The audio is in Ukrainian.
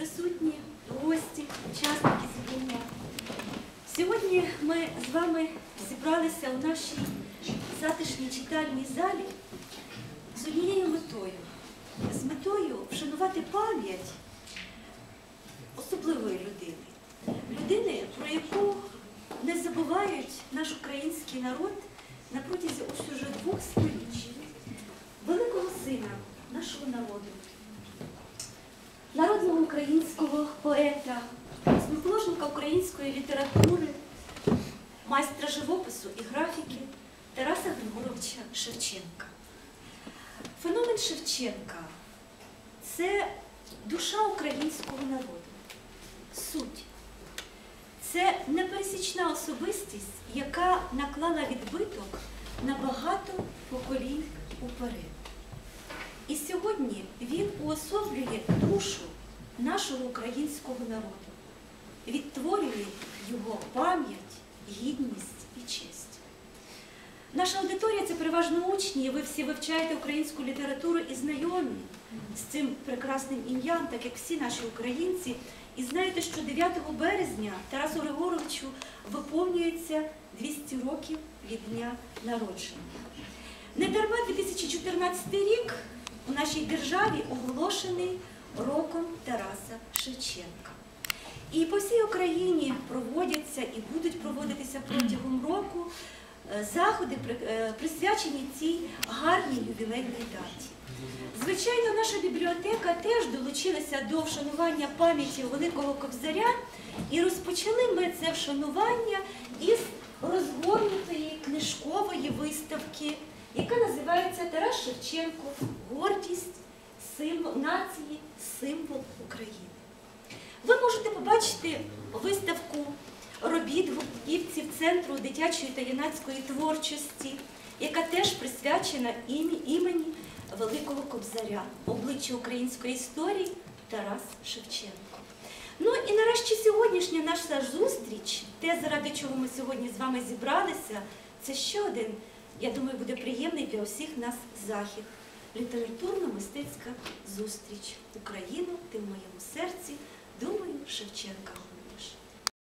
присутні гості, учасники зібрання. Сьогодні ми з вами зібралися у нашій затишній читальній залі з однією метою. З метою вшанувати пам'ять особливої людини. Людини, про яку не забувають наш український народ на протязі уже двох століть. Великого сина нашого народу, народного українського поета, основоположника української літератури, майстра живопису і графіки Тараса Григоровича Шевченка. Феномен Шевченка це душа українського народу, суть. Це непересічна особистість, яка наклала відбиток на багато поколінь уперед. І сьогодні він уособлює нашого українського народу, відтворює його пам'ять, гідність і честь. Наша аудиторія це переважно учні, і ви всі вивчаєте українську літературу і знайомі з цим прекрасним ім'ям, так як всі наші українці. І знаєте, що 9 березня Тарасу Григоровичу виповнюється 200 років від дня народження. Недарма 2014 рік у нашій державі оголошений роком Тараса Шевченка. І по всій Україні проводяться і будуть проводитися протягом року е, заходи, е, присвячені цій гарній ювілейній даті. Звичайно, наша бібліотека теж долучилася до вшанування пам'яті Великого Кобзаря, і розпочали ми це вшанування із розгорнутої книжкової виставки, яка називається Тарас Шевченко Гордість символ нації, символ України. Ви можете побачити виставку робіт гуртківців Центру дитячої та юнацької творчості, яка теж присвячена імені Великого Кобзаря, обличчя української історії Тарас Шевченко. Ну і нарешті сьогоднішня наша зустріч, те, заради чого ми сьогодні з вами зібралися, це ще один, я думаю, буде приємний для усіх нас захід. Літературно-мистецька зустріч. Україну, ти в моєму серці, думаю, Шевченка.